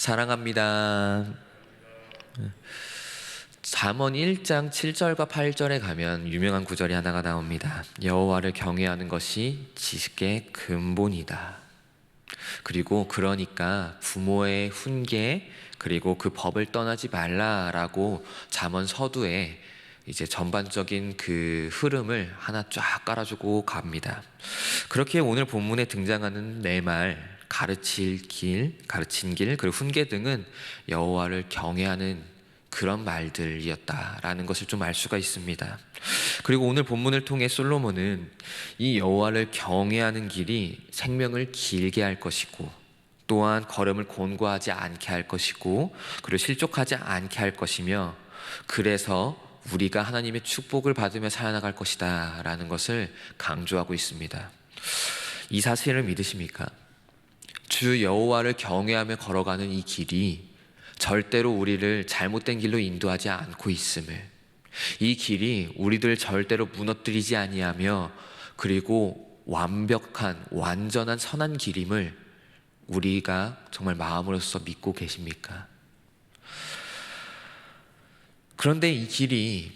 사랑합니다. 잠언 1장 7절과 8절에 가면 유명한 구절이 하나가 나옵니다. 여호와를 경외하는 것이 지식의 근본이다. 그리고 그러니까 부모의 훈계 그리고 그 법을 떠나지 말라라고 잠언 서두에 이제 전반적인 그 흐름을 하나 쫙 깔아주고 갑니다. 그렇게 오늘 본문에 등장하는 내 말, 가르칠 길, 가르친 길, 그리고 훈계 등은 여호와를 경외하는 그런 말들이었다라는 것을 좀 알 수가 있습니다. 그리고 오늘 본문을 통해 솔로몬은 이 여호와를 경외하는 길이 생명을 길게 할 것이고 또한 걸음을 곤고하지 않게 할 것이고 그리고 실족하지 않게 할 것이며 그래서 우리가 하나님의 축복을 받으며 살아나갈 것이다라는 것을 강조하고 있습니다. 이 사실을 믿으십니까? 주 여호와를 경외하며 걸어가는 이 길이 절대로 우리를 잘못된 길로 인도하지 않고 있음을 이 길이 우리들 절대로 무너뜨리지 아니하며 그리고 완벽한 완전한 선한 길임을 우리가 정말 마음으로서 믿고 계십니까? 그런데 이 길이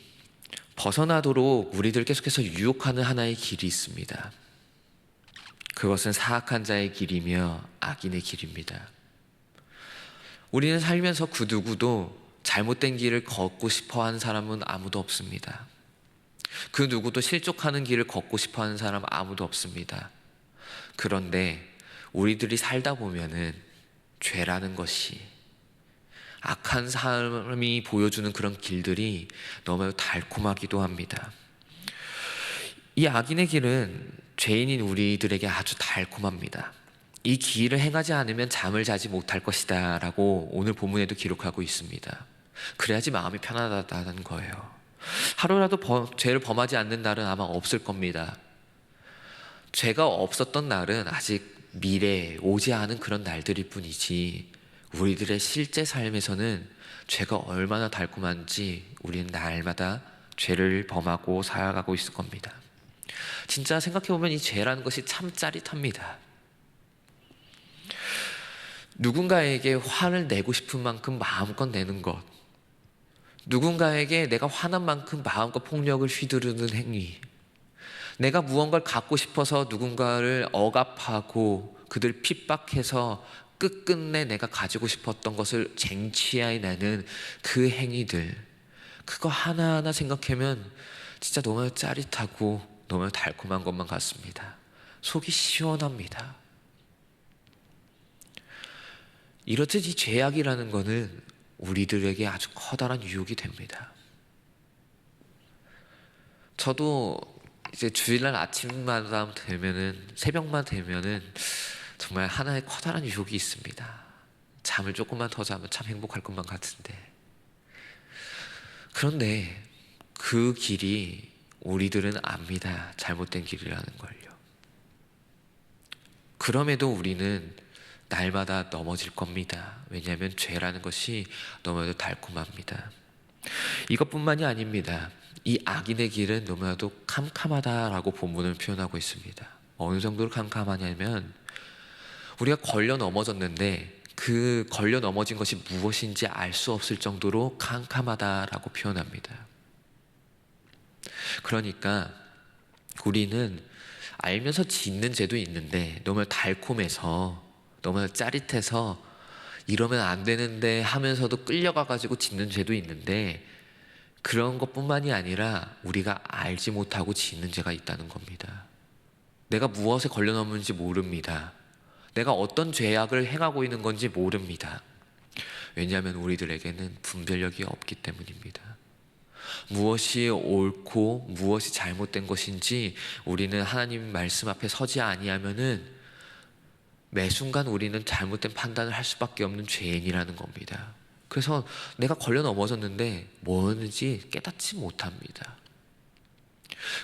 벗어나도록 우리들 계속해서 유혹하는 하나의 길이 있습니다. 그것은 사악한 자의 길이며 악인의 길입니다. 우리는 살면서 그 누구도 잘못된 길을 걷고 싶어 하는 사람은 아무도 없습니다. 그 누구도 실족하는 길을 걷고 싶어 하는 사람 아무도 없습니다. 그런데 우리들이 살다 보면은 죄라는 것이 악한 사람이 보여주는 그런 길들이 너무 달콤하기도 합니다. 이 악인의 길은 죄인인 우리들에게 아주 달콤합니다. 이 길을 행하지 않으면 잠을 자지 못할 것이다 라고 오늘 본문에도 기록하고 있습니다. 그래야지 마음이 편하다는 거예요. 하루라도 범, 죄를 범하지 않는 날은 아마 없을 겁니다. 죄가 없었던 날은 아직 미래에 오지 않은 그런 날들일 뿐이지 우리들의 실제 삶에서는 죄가 얼마나 달콤한지 우리는 날마다 죄를 범하고 살아가고 있을 겁니다. 진짜 생각해보면 이 죄라는 것이 참 짜릿합니다. 누군가에게 화를 내고 싶은 만큼 마음껏 내는 것. 누군가에게 내가 화난 만큼 마음껏 폭력을 휘두르는 행위. 내가 무언가를 갖고 싶어서 누군가를 억압하고 그들 핍박해서 끝끝내 내가 가지고 싶었던 것을 쟁취해내는 그 행위들. 그거 하나하나 생각하면 진짜 너무 짜릿하고 너무 달콤한 것만 같습니다. 속이 시원합니다. 이렇듯 이 죄악이라는 것은 우리들에게 아주 커다란 유혹이 됩니다. 저도 이제 주일날 아침마다 되면은 새벽만 되면은 정말 하나의 커다란 유혹이 있습니다. 잠을 조금만 더 자면 참 행복할 것만 같은데. 그런데 그 길이 우리들은 압니다. 잘못된 길이라는 걸요. 그럼에도 우리는 날마다 넘어질 겁니다. 왜냐하면 죄라는 것이 너무나도 달콤합니다. 이것뿐만이 아닙니다. 이 악인의 길은 너무나도 캄캄하다라고 본문을 표현하고 있습니다. 어느 정도로 캄캄하냐면 우리가 걸려 넘어졌는데 그 걸려 넘어진 것이 무엇인지 알 수 없을 정도로 캄캄하다라고 표현합니다. 그러니까 우리는 알면서 짓는 죄도 있는데 너무 달콤해서 너무 짜릿해서 이러면 안 되는데 하면서도 끌려가 가지고 짓는 죄도 있는데 그런 것뿐만이 아니라 우리가 알지 못하고 짓는 죄가 있다는 겁니다. 내가 무엇에 걸려 넘는지 모릅니다. 내가 어떤 죄악을 행하고 있는 건지 모릅니다. 왜냐하면 우리들에게는 분별력이 없기 때문입니다. 무엇이 옳고 무엇이 잘못된 것인지 우리는 하나님 말씀 앞에 서지 아니하면은 매 순간 우리는 잘못된 판단을 할 수밖에 없는 죄인이라는 겁니다. 그래서 내가 걸려 넘어졌는데 뭐였는지 깨닫지 못합니다.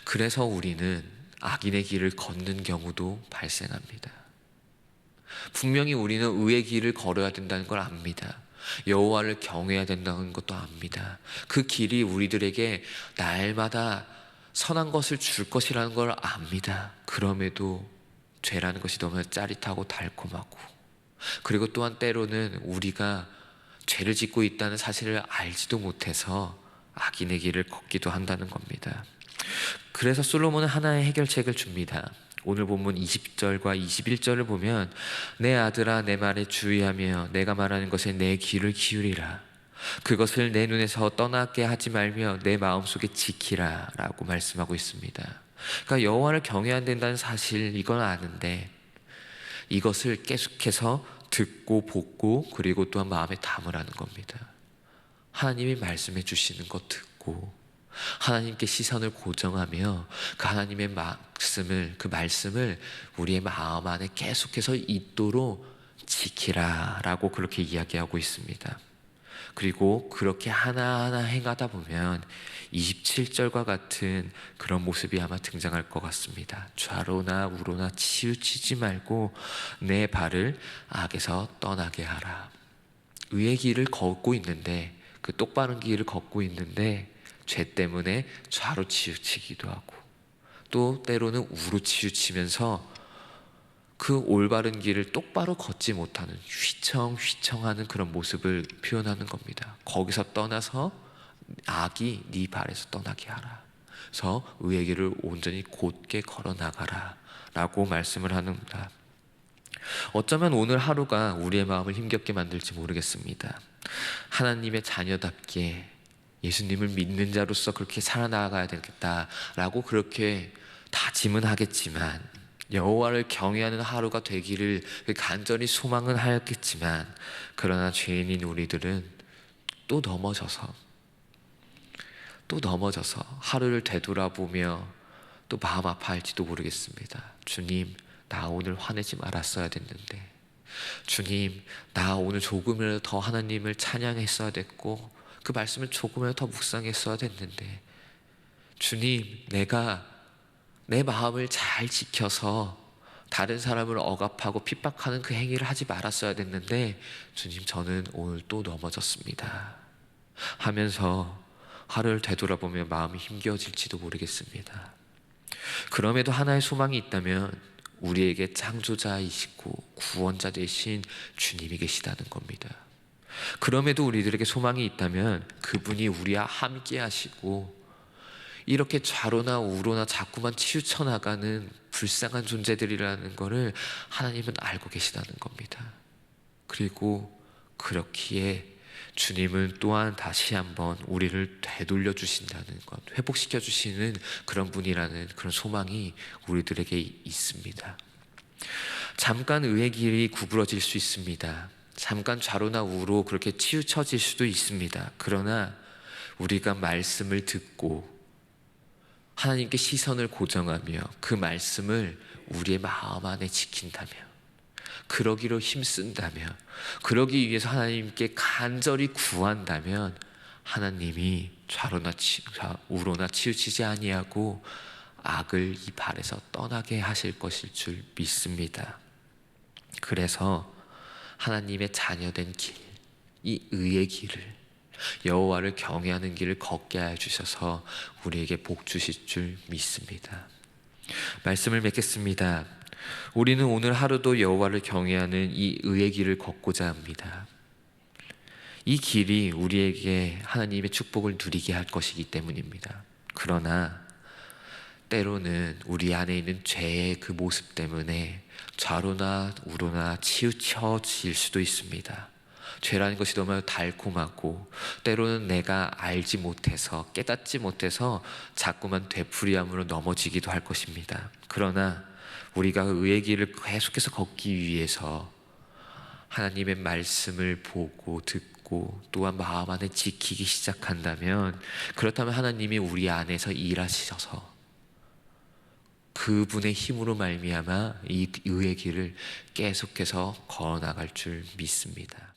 그래서 우리는 악인의 길을 걷는 경우도 발생합니다. 분명히 우리는 의의 길을 걸어야 된다는 걸 압니다. 여호와를 경외해야 된다는 것도 압니다. 그 길이 우리들에게 날마다 선한 것을 줄 것이라는 걸 압니다. 그럼에도 죄라는 것이 너무 짜릿하고 달콤하고 그리고 또한 때로는 우리가 죄를 짓고 있다는 사실을 알지도 못해서 악인의 길을 걷기도 한다는 겁니다. 그래서 솔로몬은 하나의 해결책을 줍니다. 오늘 본문 20절과 21절을 보면 내 아들아 내 말에 주의하며 내가 말하는 것에 내 귀를 기울이라 그것을 내 눈에서 떠나게 하지 말며 내 마음속에 지키라라고 말씀하고 있습니다. 그러니까 여호와를 경외해야 된다는 사실 이건 아는데 이것을 계속해서 듣고 복고 그리고 또한 마음에 담으라는 겁니다. 하나님이 말씀해 주시는 것 듣고 하나님께 시선을 고정하며 그 하나님의 말씀을 그 말씀을 우리의 마음 안에 계속해서 있도록 지키라라고 그렇게 이야기하고 있습니다. 그리고 그렇게 하나하나 행하다 보면 27절과 같은 그런 모습이 아마 등장할 것 같습니다. 좌로나 우로나 치우치지 말고 내 발을 악에서 떠나게 하라. 의의 길을 걷고 있는데 그 똑바른 길을 걷고 있는데 죄 때문에 좌로 치우치기도 하고 또 때로는 우로 치우치면서 그 올바른 길을 똑바로 걷지 못하는 휘청휘청하는 그런 모습을 표현하는 겁니다. 거기서 떠나서 악이 네 발에서 떠나게 하라. 그래서 의의 길을 온전히 곧게 걸어 나가라 라고 말씀을 하는다. 어쩌면 오늘 하루가 우리의 마음을 힘겹게 만들지 모르겠습니다. 하나님의 자녀답게 예수님을 믿는 자로서 그렇게 살아나가야 되겠다라고 그렇게 다짐은 하겠지만 여호와를 경외하는 하루가 되기를 간절히 소망은 하였겠지만 그러나 죄인인 우리들은 또 넘어져서 또 넘어져서 하루를 되돌아보며 또 마음 아파할지도 모르겠습니다. 주님, 나 오늘 화내지 말았어야 됐는데. 주님, 나 오늘 조금이라도 더 하나님을 찬양했어야 됐고, 그 말씀을 조금이라도 더 묵상했어야 됐는데. 주님, 내가 내 마음을 잘 지켜서 다른 사람을 억압하고 핍박하는 그 행위를 하지 말았어야 됐는데, 주님, 저는 오늘 또 넘어졌습니다. 하면서 하루를 되돌아보면 마음이 힘겨워질지도 모르겠습니다. 그럼에도 하나의 소망이 있다면 우리에게 창조자이시고 구원자 되신 주님이 계시다는 겁니다. 그럼에도 우리들에게 소망이 있다면 그분이 우리와 함께 하시고 이렇게 좌로나 우로나 자꾸만 치우쳐 나가는 불쌍한 존재들이라는 것을 하나님은 알고 계시다는 겁니다. 그리고 그렇기에 주님은 또한 다시 한번 우리를 되돌려 주신다는 것, 회복시켜 주시는 그런 분이라는 그런 소망이 우리들에게 있습니다. 잠깐 의의 길이 구부러질 수 있습니다. 잠깐 좌로나 우로 그렇게 치우쳐질 수도 있습니다. 그러나 우리가 말씀을 듣고 하나님께 시선을 고정하며 그 말씀을 우리의 마음 안에 지킨다면 그러기로 힘쓴다며 그러기 위해서 하나님께 간절히 구한다면 하나님이 좌로나 치, 우로나 치우치지 아니하고 악을 이 발에서 떠나게 하실 것일 줄 믿습니다. 그래서 하나님의 자녀된 길, 이 의의 길을 여호와를 경외하는 길을 걷게 하여 주셔서 우리에게 복 주실 줄 믿습니다. 말씀을 맺겠습니다. 우리는 오늘 하루도 여호와를 경외하는 이 의의 길을 걷고자 합니다. 이 길이 우리에게 하나님의 축복을 누리게 할 것이기 때문입니다. 그러나 때로는 우리 안에 있는 죄의 그 모습 때문에 좌로나 우로나 치우쳐질 수도 있습니다. 죄라는 것이 너무 달콤하고 때로는 내가 알지 못해서 깨닫지 못해서 자꾸만 되풀이함으로 넘어지기도 할 것입니다. 그러나 우리가 의의 길을 계속해서 걷기 위해서 하나님의 말씀을 보고 듣고 또한 마음 안에 지키기 시작한다면 그렇다면 하나님이 우리 안에서 일하셔서 그분의 힘으로 말미암아 이 의의 길을 계속해서 걸어 나갈 줄 믿습니다.